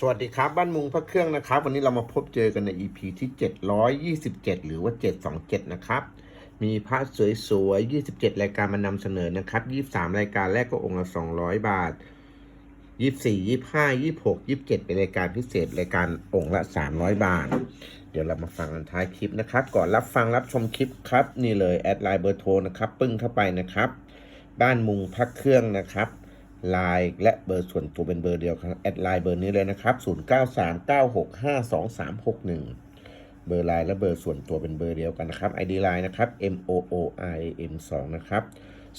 สวัสดีครับ บ้านมุงพระเครื่องนะครับ วันนี้เรามาพบเจอกันใน EP ที่ 727 หรือว่า 727 นะครับ มีพระสวยๆ 27 รายการมานำเสนอนะครับ 23 รายการแรกก็องค์ละ 200 บาท 24 25 26 27 เป็นรายการพิเศษรายการองค์ละ 300 บาท เดี๋ยวเรามาฟังกันท้ายคลิปนะครับ ก่อนรับฟังรับชมคลิปครับ นี่เลยแอดไลน์เบอร์โทรนะครับ ปึ้งเข้าไปนะครับ บ้านมุงพักเครื่องนะครับ ไลน์และเบอร์ส่วนตัวเป็นเบอร์เดียวครับแอดไลน์เบอร์นี้เลยนะครับ0939652361 เบอร์ไลน์และเบอร์ส่วนตัวเป็นเบอร์เดียวกันนะครับ ID ไลน์นะครับ M O O I M 2นะครับ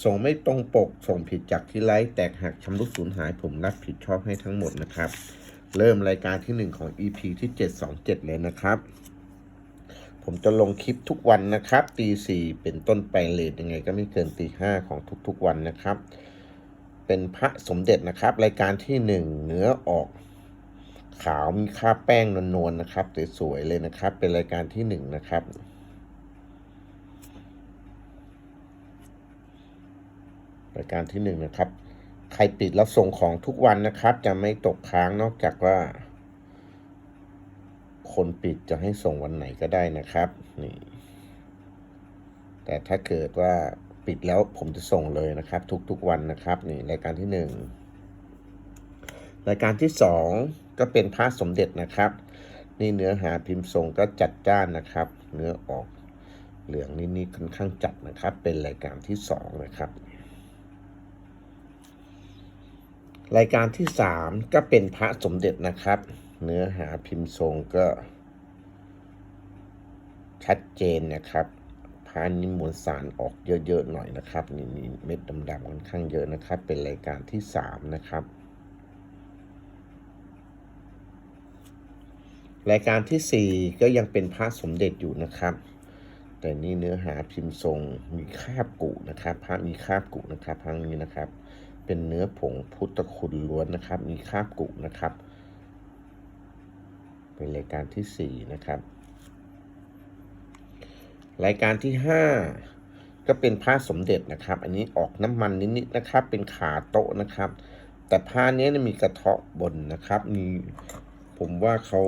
ส่งไม่ตรงปกส่งผิดจากที่ไลฟ์แตกหักชำรุดสูญหายผมรับผิดชอบให้ทั้งหมดนะครับ เริ่มรายการที่ 1 ของ EP ที่ 727 เลยนะครับ ผมจะลงคลิปทุกวันนะครับตีสี่เป็นต้นไปเลทยังไงก็ไม่เกินตีห้าของทุกๆวันนะครับ เป็นพระสมเด็จนะครับ รายการที่หนึ่งเนื้อออกขาวมีค่าแป้งนวลๆนะครับสวยๆเลยนะครับ เป็นรายการที่หนึ่งนะครับรายการที่หนึ่งนะครับ ใครปิดแล้วส่งของทุกวันนะครับ จะไม่ตกค้างนอกจากว่า คนปิดจะให้ส่งวันไหนก็ได้นะครับ นี่ แต่ถ้าเกิดว่า ปิดแล้วผมจะส่งเลยนะครับ ทุกๆวันนะครับนี่รายการที่หนึ่งรายการที่สองก็เป็นพระสมเด็จนะครับ นี่เนื้อหาพิมพ์ทรงก็จัดจ้านนะครับ เนื้อออกเหลืองนิดๆค่อนข้างจัดนะครับ เป็นรายการที่สองนะครับ รายการที่สามก็เป็นพระสมเด็จนะครับ เนื้อหาพิมพ์ทรงก็ชัดเจนนะครับ พานิมวลสารออกเยอะๆหน่อยนะครับนี่มีเม็ดดำๆค่อนข้างเยอะนะครับ เป็นรายการที่สามนะครับ รายการที่สี่ก็ยังเป็นพระสมเด็จอยู่นะครับ แต่นี่เนื้อหาพิมพ์ทรงมีคาบกุนะครับ พระมีคาบกุนะครับพระนี้นะครับ เป็นเนื้อผงพุทธคุณล้วนนะครับ มีคาบกุนะครับ เป็นรายการที่สี่นะครับ รายการที่ห้าก็เป็นผ้าสมเด็จนะครับ อันนี้ออกน้ำมันนิดๆนะครับ เป็นขาโต๊ะนะครับ แต่ผ้านี้มีกระเทาะบนนะครับ มีผมว่าเขา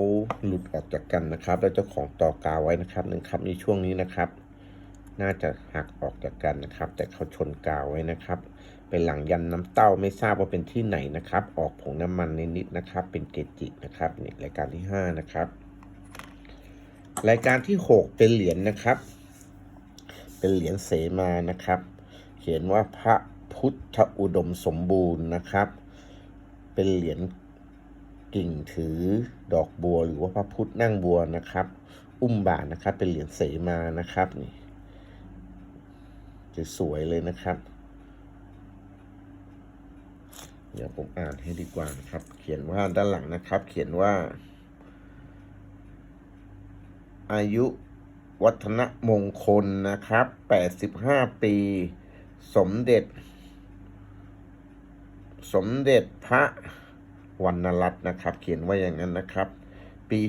หลุดออกจากกันนะครับ แล้วเจ้าของต่อกาวไว้นะครับหนึ่งครับในช่วงนี้นะครับ น่าจะหักออกจากกันนะครับ แต่เขาชนกาวไว้นะครับ เป็นหลังยันน้ำเต้าไม่ทราบว่าเป็นที่ไหนนะครับ ออกผงน้ำมันนิดๆนะครับ เป็นเกจินะครับนี่รายการที่ห้านะครับ รายการที่หกเป็นเหรียญนะครับ เป็นเหรียญเสมานะครับ เขียนว่าพระพุทธอุดมสมบูรณ์นะครับ เป็นเหรียญกิ่งถือดอกบัวหรือว่าพระพุทธนั่งบัวนะครับ อุ้มบาทนะครับ เป็นเหรียญเสมานะครับนี่จะสวยเลยนะครับ เดี๋ยวผมอ่านให้ดีกว่านะครับ เขียนว่าด้านหลังนะครับ เขียนว่า อายุ วัฒนมงคลนะครับ 85 ปี สมเด็จ สมเด็จพระวรรณรัตน์นะครับ เขียนไว่าอย่างนั้นนะครับ ปี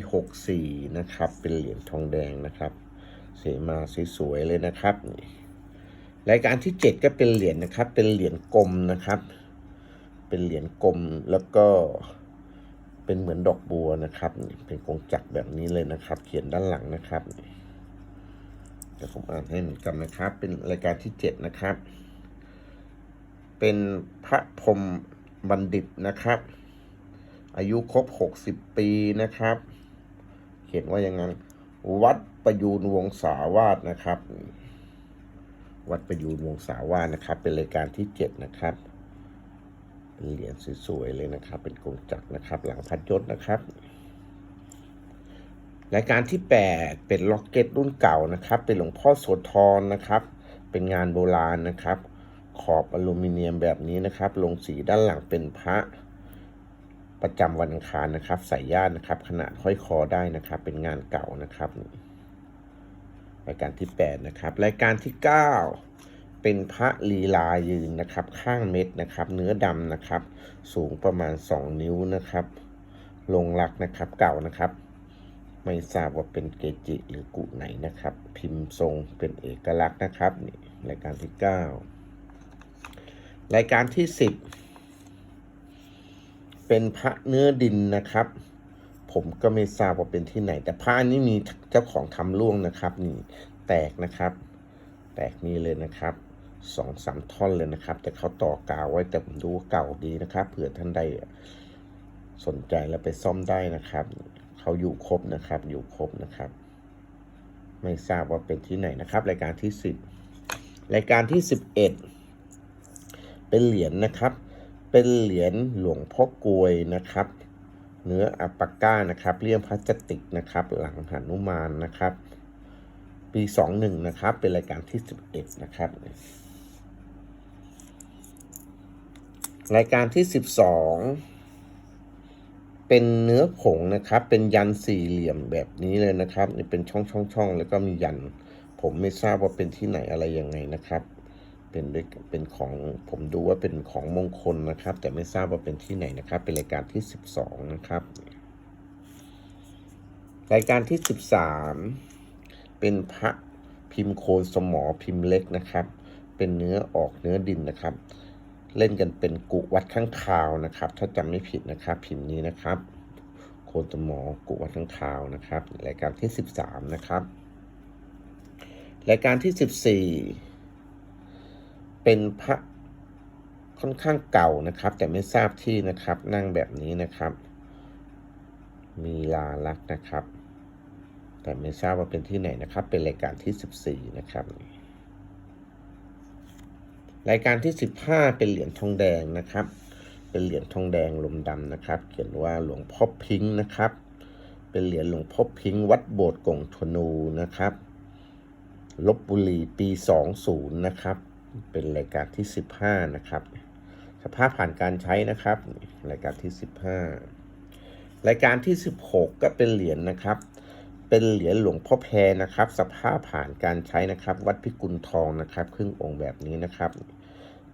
64 นะครับ เป็นเหรียญทองแดงนะครับ เสมาสวยๆเลยนะครับ รายการที่ 7 ก็เป็นเหรียญนะครับ เป็นเหรียญกลมนะครับ เป็นเหรียญกลมแล้วก็เป็นเหมือนดอกบัวนะครับ เป็นกงจักรแบบนี้เลยนะครับ เขียนด้านหลังนะครับ เดี๋ยวผมอ่านให้เหมือนกันนะครับ เป็นรายการที่เจ็ดนะครับ เป็นพระพรมบัณฑิตนะครับ อายุครบหกสิบปีนะครับ เขียนว่าอย่างนั้น วัดประยูนวงศาวาสนะครับ วัดประยูนวงศาวาสนะครับ เป็นรายการที่เจ็ดนะครับเป็นเหรียญสวยๆเลยนะครับ เป็นกงจักรนะครับ หลังพัดยศนะครับ รายการที่ 8 เป็นล็อกเก็ตรุ่นเก่านะครับ เป็นหลวงพ่อโสธรนะครับ เป็นงานโบราณนะครับ ขอบอลูมิเนียมแบบนี้นะครับ ลงสีด้านหลังเป็นพระประจำวันอังคารนะครับใส่ย่านนะครับ ขนาดห้อยคอได้นะครับ เป็นงานเก่านะครับ รายการที่ 8 นะครับ รายการที่ 9 เป็นพระลีลายืนนะครับ ข้างเม็ดนะครับ เนื้อดำนะครับ สูงประมาณ 2 นิ้วนะครับ ลงรักนะครับเก่านะครับ ไม่ทราบว่าเป็นเกจิหรือกุไหนนะครับ พิมพ์ทรงเป็นเอกลักษณ์นะครับนี่รายการที่ 9 รายการที่ 10 เป็นพระเนื้อดินนะครับ ผมก็ไม่ทราบว่าเป็นที่ไหน แต่พระอันนี้มีเจ้าของทำร่วงนะครับ นี่แตกนะครับ แตกนี่เลยนะครับสองสามท่อนเลยนะครับ แต่เขาต่อกาวไว้แต่ผมดูว่าเก่าดีนะครับเผื่อท่านใดสนใจแล้วไปซ่อมได้นะครับ เขาอยู่ครบนะครับ อยู่ครบนะครับ ไม่ทราบว่าเป็นที่ไหนนะครับ รายการที่สิบรายการที่สิบเอ็ดเป็นเหรียญนะครับ เป็นเหรียญหลวงพ่อกลวยนะครับ เนื้ออัปปาก้านะครับเลี่ยมพลาสติกนะครับ หลังหนุมานนะครับ ปีสองหนึ่งนะครับ เป็นรายการที่สิบเอ็ดนะครับรายการที่สิบสอง เป็นเนื้อผงนะครับ เป็นยันสี่เหลี่ยมแบบนี้เลยนะครับนี่เป็นช่องช่องช่องแล้วก็มียัน ผมไม่ทราบว่าเป็นที่ไหนอะไรยังไงนะครับ เป็นด้วยเป็นของผมดูว่าเป็นของมงคลนะครับ แต่ไม่ทราบว่าเป็นที่ไหนนะครับ เป็นรายการที่สิบสองนะครับ รายการที่สิบสามเป็นพระพิมพ์โคนสมอพิมพ์เล็กนะครับ เป็นเนื้อออกเนื้อดินนะครับ เล่นกันเป็นกุวัดข้างคาวนะครับ ถ้าจำไม่ผิดนะครับพิมพ์นี้นะครับ โคนสมอกุวัดข้างคาวนะครับรายการที่สิบสามนะครับ รายการที่สิบสี่เป็นพระค่อนข้างเก่านะครับ แต่ไม่ทราบที่นะครับ นั่งแบบนี้นะครับ มีลาลักษณ์นะครับ แต่ไม่ทราบว่าเป็นที่ไหนนะครับ เป็นรายการที่ 14 นะครับ รายการที่ 15 เป็นเหรียญทองแดงนะครับ เป็นเหรียญทองแดงลมดำนะครับ เขียนว่าหลวงพ่อพิงค์นะครับ เป็นเหรียญหลวงพ่อพิงค์วัดโบสถ์กงธนูนะครับลบบุรีปี 20 นะครับ เป็นรายการที่ 15 นะครับ สภาพผ่านการใช้นะครับ รายการที่ 15 รายการที่ 16 ก็เป็นเหรียญนะครับ เป็นเหรียญหลวงพ่อแพรนะครับ สภาพผ่านการใช้นะครับ วัดพิกุลทองนะครับ ครึ่งองค์แบบนี้นะครับ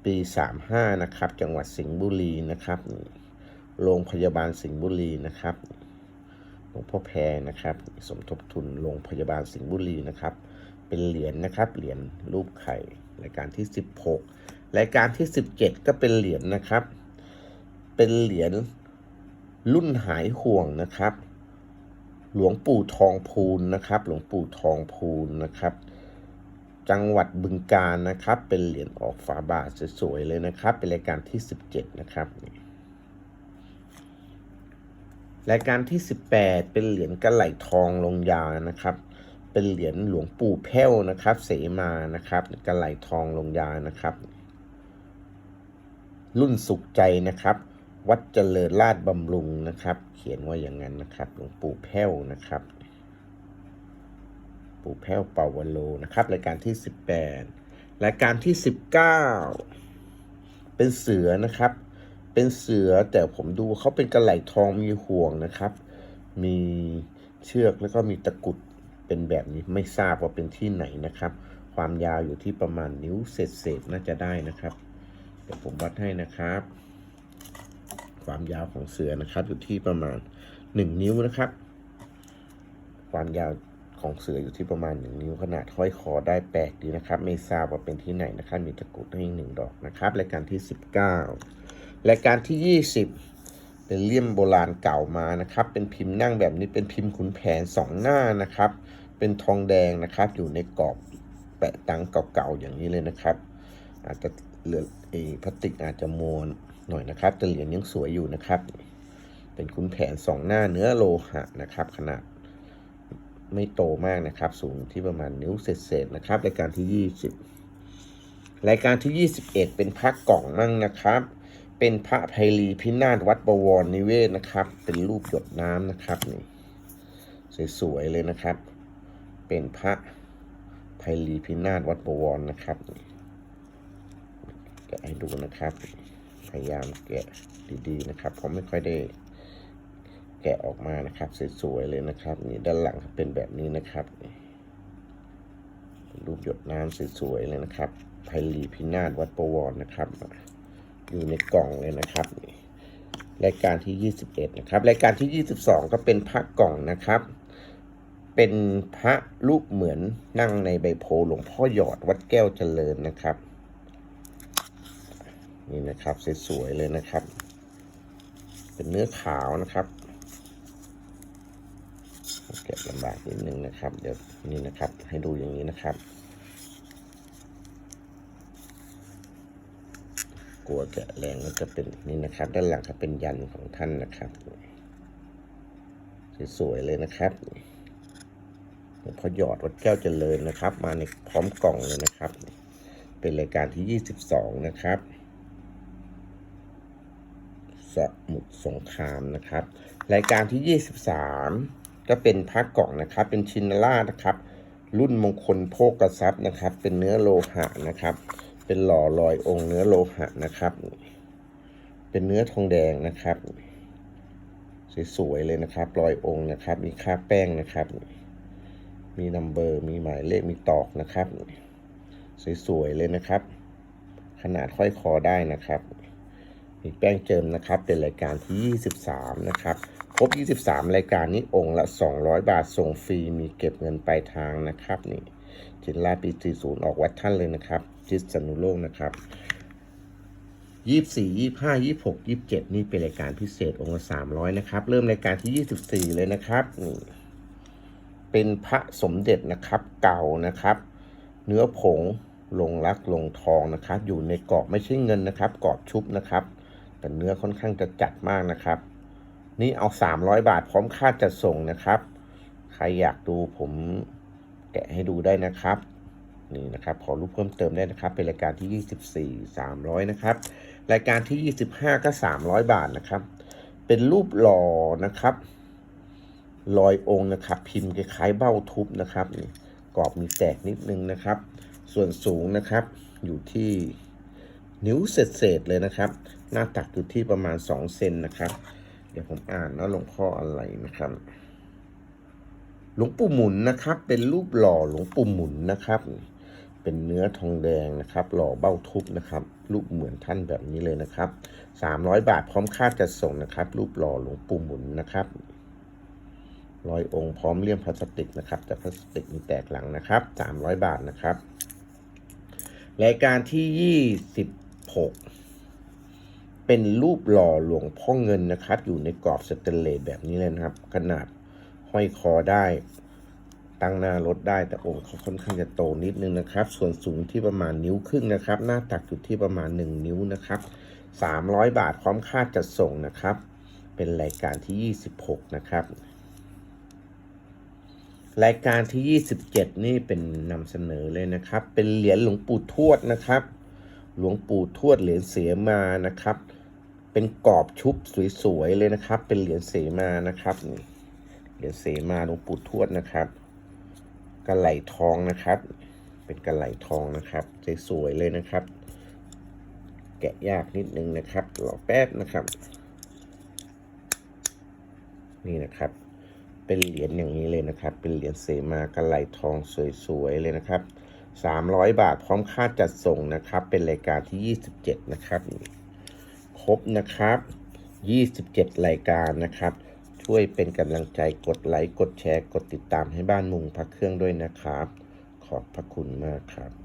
ปี 35 นะครับ จังหวัดสิงห์บุรีนะครับ โรงพยาบาลสิงห์บุรีนะครับหลวงพ่อแพรนะครับ สมทบทุนโรงพยาบาลสิงห์บุรีนะครับ เป็นเหรียญนะครับ เหรียญรูปไข่รายการที่ 16 รายการที่ 17 ก็เป็นเหรียญนะครับ เป็นเหรียญรุ่นหายห่วงนะครับ หลวงปู่ทองพูนนะครับ หลวงปู่ทองพูนนะครับ จังหวัดบึงกาฬนะครับ เป็นเหรียญออกฝาบาทสวยๆเลยนะครับ เป็นรายการที่ 17 นะครับ รายการที่ 18 เป็นเหรียญกระไหลทองลงยานะครับ เป็นเหรียญหลวงปู่แพ้วนะครับ เสมานะครับกระไหลทองลงยานะครับ รุ่นสุขใจนะครับ วัดเจริญราชบำรุงนะครับ เขียนว่าอย่างนั้นนะครับ หลวงปู่แพ้วนะครับ ปู่แพ้วเป่าวโลนะครับรายการที่ 18 รายการที่ 19 เป็นเสือนะครับ เป็นเสือแต่ผมดูเขาเป็นกระไหลทองมีห่วงนะครับ มีเชือกแล้วก็มีตะกุดเป็นแบบนี้ไม่ทราบว่าเป็นที่ไหนนะครับ ความยาวอยู่ที่ประมาณนิ้วเศษๆน่าจะได้นะครับ เดี๋ยวผมวัดให้นะครับ ความยาวของเสือนะครับอยู่ที่ประมาณ 1 นิ้วนะครับ ความยาว ของเสืออยู่ที่ประมาณ 1 นิ้วขนาดห้อยคอได้แปลกดีนะครับ ไม่ทราบว่าเป็นที่ไหนนะครับ มีตะกรุดให้หนึ่งดอกนะครับรายการที่ 19รายการที่ 20 เป็นเลี่ยมโบราณเก่ามานะครับ เป็นพิมพ์นั่งแบบนี้เป็นพิมพ์ขุนแผนสองหน้านะครับ เป็นทองแดงนะครับ อยู่ในกรอบแปะตังเก่าๆอย่างนี้เลยนะครับ อาจจะเหลือเอพลาสติกอาจจะมวนหน่อยนะครับแต่เหรียญยังสวยอยู่นะครับ เป็นขุนแผนสองหน้าเนื้อโลหะนะครับ ขนาด ไม่โตมากนะครับ สูงที่ประมาณนิ้วเศษๆนะครับ รายการที่ 20 รายการที่ 21 เป็นพระกล่องมั่งนะครับ เป็นพระไพลีพินาศวัดบวรนิเวศนะครับ เป็นรูปหยดน้ำนะครับนี่สวยๆเลยนะครับ เป็นพระไพลีพินาศวัดบวรนะครับแกะให้ดูนะครับ พยายามแกะดีๆนะครับ ผมไม่ค่อยได้ แกะออกมานะครับสวยๆเลยนะครับนี่ด้านหลังเป็นแบบนี้นะครับรูปหยดน้ำสวยๆเลยนะครับไพลีพินาศวัดบวรนะครับ อยู่ในกล่องเลยนะครับรายการที่ 21 นะครับ รายการที่ 22 ก็เป็นพระกล่องนะครับ เป็นพระรูปเหมือนนั่งในใบโพหลวงพ่อหยอดวัดแก้วเจริญนะครับ นี่นะครับสวยๆเลยนะครับ เป็นเนื้อขาวนะครับ เก็บลำบากนิดนึงนะครับ เดี๋ยวนี่นะครับ ให้ดูอย่างนี้นะครับ กลัวแกะแรงก็จะเป็นนี่นะครับ ด้านหลังจะเป็นยันของท่านนะครับ สวยๆเลยนะครับพอหยอดวัดแก้วเจริญนะครับ มาในพร้อมกล่องเลยนะครับ เป็นรายการที่ 22 นะครับสมุทรสงครามนะครับ รายการที่ 23 ก็เป็นพระกล่องนะครับ เป็นชินล่านะครับ รุ่นมงคลโภกทรัพย์นะครับ เป็นเนื้อโลหะนะครับ เป็นหล่อลอยองค์เนื้อโลหะนะครับ เป็นเนื้อทองแดงนะครับสวยๆเลยนะครับรอยองค์นะครับ มีค่าแป้งนะครับ มีนัมเบอร์มีหมายเลขมีตอกนะครับสวยๆเลยนะครับ ขนาดห้อยคอได้นะครับ มีแป้งเจิมนะครับ เป็นรายการที่ 23 นะครับ ครบ 23 รายการนี้องค์ละ 200 บาทส่งฟรีมีเก็บเงินปลายทางนะครับ นี่จินลาปี40ออกวัดท่านเลยนะครับจิตสนุโลกนะครับยี่สิบสี่ยี่ห้ายี่หกยี่เจ็ดนี่เป็นรายการพิเศษองค์ละสามร้อยนะครับ เริ่มรายการที่ยี่สิบสี่เลยนะครับนี่เป็นพระสมเด็จนะครับ เก่านะครับ เนื้อผงลงรักลงทองนะครับ อยู่ในกรอบไม่ใช่เงินนะครับกรอบชุบนะครับ แต่เนื้อค่อนข้างจะจัดมากนะครับ นี่เอาสามร้อยบาทพร้อมค่าจัดส่งนะครับ ใครอยากดูผมแกะให้ดูได้นะครับ นี่นะครับขอรูปเพิ่มเติมได้นะครับ เป็นรายการที่ 24 300 นะครับ รายการที่ 25 ก็ 300 บาทนะครับ เป็นรูปหล่อนะครับลอยองค์นะครับ พิมพ์คล้ายๆเบ้าทุบนะครับนี่กรอบมีแตกนิดนึงนะครับ ส่วนสูงนะครับอยู่ที่นิ้วเศษๆเลยนะครับ หน้าตักอยู่ที่ประมาณ 2 เซนนะครับ เดี๋ยวผมอ่านนะหลวงพ่ออะไรนะครับ หลวงปู่หมุนนะครับ เป็นรูปหล่อหลวงปู่หมุนนะครับ เป็นเนื้อทองแดงนะครับ หล่อเบ้าทุบนะครับ รูปเหมือนท่านแบบนี้เลยนะครับ300บาทพร้อมค่าจัดส่งนะครับ รูปหล่อหลวงปู่หมุนนะครับร้อยองค์พร้อมเลี่ยมพลาสติกนะครับ แต่พลาสติกมีแตกหลังนะครับ300บาทนะครับ รายการที่26 เป็นรูปหล่อหลวงพ่อเงินนะครับ อยู่ในกรอบสเตนเลสแบบนี้เลยนะครับ ขนาดห้อยคอได้ ตั้งหน้ารถได้แต่องค์เขาค่อนข้างจะโตนิดนึงนะครับ ส่วนสูงที่ประมาณนิ้วครึ่งนะครับ หน้าตักอยู่ที่ประมาณ 1 นิ้วนะครับ 300 บาทพร้อมค่าจัดส่งนะครับ เป็นรายการที่ 26 นะครับรายการที่ 27 นี่เป็นนำเสนอเลยนะครับ เป็นเหรียญหลวงปู่ทวดนะครับ หลวงปู่ทวดเหรียญเสียมานะครับ เป็นกรอบชุบสวยๆเลยนะครับ เป็นเหรียญเสมานะครับนี่เหรียญเสมาหลวงปู่ทวดนะครับกระไหลทองนะครับ เป็นกระไหลทองนะครับสวยๆเลยนะครับ แกะยากนิดนึงนะครับรอแป๊บนะครับ นี่นะครับ เป็นเหรียญอย่างนี้เลยนะครับ เป็นเหรียญเสมากระไหลทองสวยๆเลยนะครับ 300 บาทพร้อมค่าจัดส่งนะครับ เป็นรายการที่ 27 นะครับ ครบนะครับ 27 รายการนะครับ ช่วยเป็นกำลังใจกดไลค์ กดแชร์ กดติดตามให้บ้านมุงพักเครื่องด้วยนะครับ ขอบพระคุณมากครับ